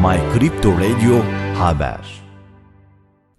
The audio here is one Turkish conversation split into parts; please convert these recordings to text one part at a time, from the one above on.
My Crypto Radio Haber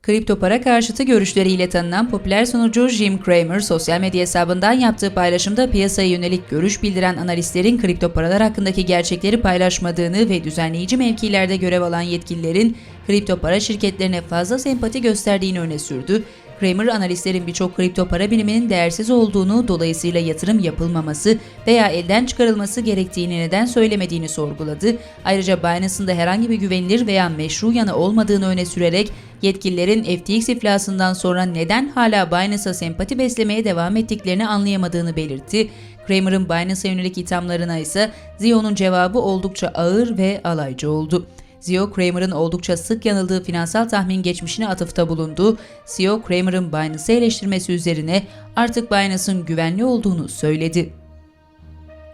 Kripto para karşıtı görüşleriyle tanınan popüler sunucu Jim Cramer sosyal medya hesabından yaptığı paylaşımda piyasaya yönelik görüş bildiren analistlerin kripto paralar hakkındaki gerçekleri paylaşmadığını ve düzenleyici mevkilerde görev alan yetkililerin kripto para şirketlerine fazla sempati gösterdiğini öne sürdü. Kramer analistlerin birçok kripto para biriminin değersiz olduğunu, dolayısıyla yatırım yapılmaması veya elden çıkarılması gerektiğini neden söylemediğini sorguladı. Ayrıca Binance'ın da herhangi bir güvenilir veya meşru yanı olmadığını öne sürerek yetkililerin FTX iflasından sonra neden hala Binance'a sempati beslemeye devam ettiklerini anlayamadığını belirtti. Kramer'ın Binance'a yönelik ithamlarına ise Zion'un cevabı oldukça ağır ve alaycı oldu. Zio Kramer'ın oldukça sık yanıldığı finansal tahmin geçmişine atıfta bulundu. CEO Kramer'ın Binance'ı eleştirmesi üzerine artık Binance'ın güvenli olduğunu söyledi.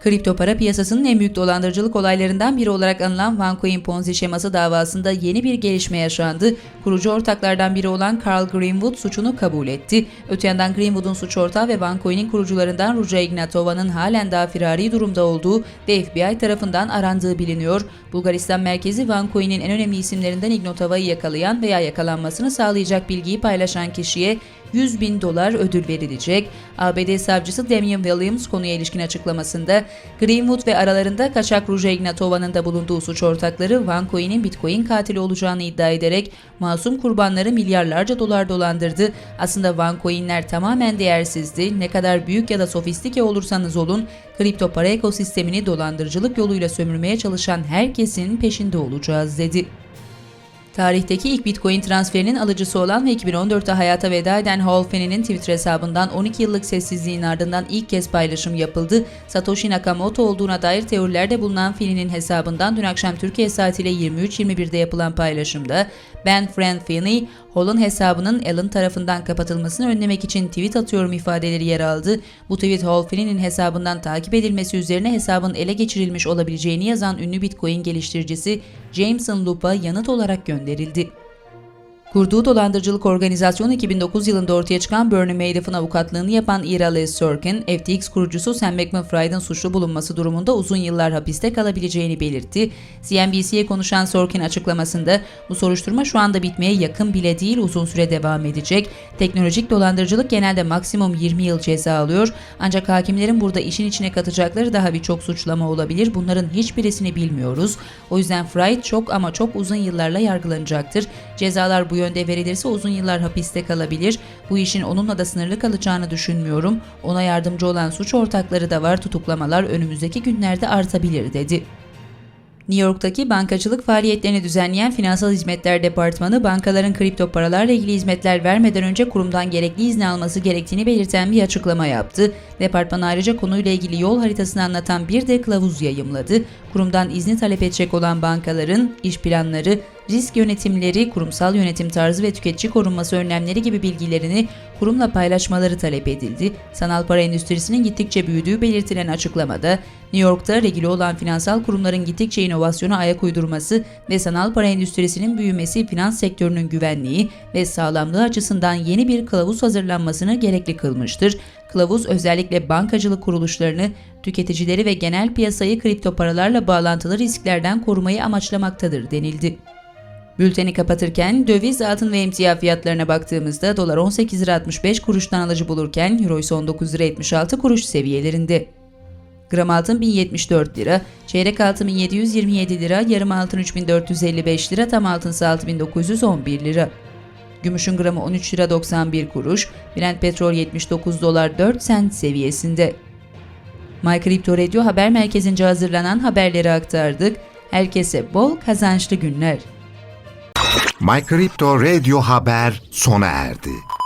Kripto para piyasasının en büyük dolandırıcılık olaylarından biri olarak anılan OneCoin Ponzi şeması davasında yeni bir gelişme yaşandı. Kurucu ortaklardan biri olan Carl Greenwood suçunu kabul etti. Öte yandan Greenwood'un suç ortağı ve OneCoin'in kurucularından Ruja Ignatova'nın halen daha firari durumda olduğu ve FBI tarafından arandığı biliniyor. Bulgaristan merkezi OneCoin'in en önemli isimlerinden Ignatova'yı yakalayan veya yakalanmasını sağlayacak bilgiyi paylaşan kişiye 100 bin dolar ödül verilecek. ABD savcısı Damian Williams konuya ilişkin açıklamasında Greenwood ve aralarında kaçak Ruja Ignatova'nın da bulunduğu suç ortakları OneCoin'in Bitcoin katili olacağını iddia ederek masum kurbanları milyarlarca dolar dolandırdı. Aslında OneCoin'ler tamamen değersizdi. Ne kadar büyük ya da sofistike olursanız olun, kripto para ekosistemini dolandırıcılık yoluyla sömürmeye çalışan herkesin peşinde olacağız dedi. Tarihteki ilk Bitcoin transferinin alıcısı olan ve 2014'te hayata veda eden Hall Finney'nin Twitter hesabından 12 yıllık sessizliğin ardından ilk kez paylaşım yapıldı. Satoshi Nakamoto olduğuna dair teorilerde bulunan Finney'nin hesabından dün akşam Türkiye saatiyle 23.21'de yapılan paylaşımda ben Fran Finney, Hall'un hesabının Alan tarafından kapatılmasını önlemek için tweet atıyorum ifadeleri yer aldı. Bu tweet Hall Finney'nin hesabından takip edilmesi üzerine hesabın ele geçirilmiş olabileceğini yazan ünlü Bitcoin geliştiricisi Jameson Loop'a yanıt olarak gönderildi. Kurduğu dolandırıcılık organizasyonu 2009 yılında ortaya çıkan Bernie Madoff'un avukatlığını yapan Ira Les Sorkin, FTX kurucusu Sam Bankman-Fried'in suçlu bulunması durumunda uzun yıllar hapiste kalabileceğini belirtti. CNBC'ye konuşan Sorkin açıklamasında bu soruşturma şu anda bitmeye yakın bile değil uzun süre devam edecek. Teknolojik dolandırıcılık genelde maksimum 20 yıl ceza alıyor ancak hakimlerin burada işin içine katacakları daha birçok suçlama olabilir. Bunların hiçbirisini bilmiyoruz. O yüzden Fried çok ama çok uzun yıllarla yargılanacaktır. Cezalar bu yönde verilirse uzun yıllar hapiste kalabilir. Bu işin onunla da sınırlı kalacağını düşünmüyorum. Ona yardımcı olan suç ortakları da var. Tutuklamalar önümüzdeki günlerde artabilir dedi. New York'taki bankacılık faaliyetlerini düzenleyen Finansal Hizmetler Departmanı, bankaların kripto paralarla ilgili hizmetler vermeden önce kurumdan gerekli izni alması gerektiğini belirten bir açıklama yaptı. Departman ayrıca konuyla ilgili yol haritasını anlatan bir de kılavuz yayımladı. Kurumdan izni talep edecek olan bankaların iş planları, risk yönetimleri, kurumsal yönetim tarzı ve tüketici korunması önlemleri gibi bilgilerini kurumla paylaşmaları talep edildi. Sanal para endüstrisinin gittikçe büyüdüğü belirtilen açıklamada, New York'ta regüle olan finansal kurumların gittikçe inovasyona ayak uydurması ve sanal para endüstrisinin büyümesi finans sektörünün güvenliği ve sağlamlığı açısından yeni bir kılavuz hazırlanmasını gerekli kılmıştır. Kılavuz özellikle bankacılık kuruluşlarını, tüketicileri ve genel piyasayı kripto paralarla bağlantılı risklerden korumayı amaçlamaktadır denildi. Bülteni kapatırken döviz, altın ve emtia fiyatlarına baktığımızda dolar 18 lira 65 kuruştan alıcı bulurken euro ise 19 lira 76 kuruş seviyelerinde. Gram altın 1074 lira, çeyrek altın 1727 lira, yarım altın 3455 lira, tam altın ise 6911 lira. Gümüşün gramı 13 lira 91 kuruş, Brent petrol 79 dolar 4 sent seviyesinde. My Crypto Radio haber merkezince hazırlanan haberleri aktardık. Herkese bol kazançlı günler. My Radio Haber sona erdi.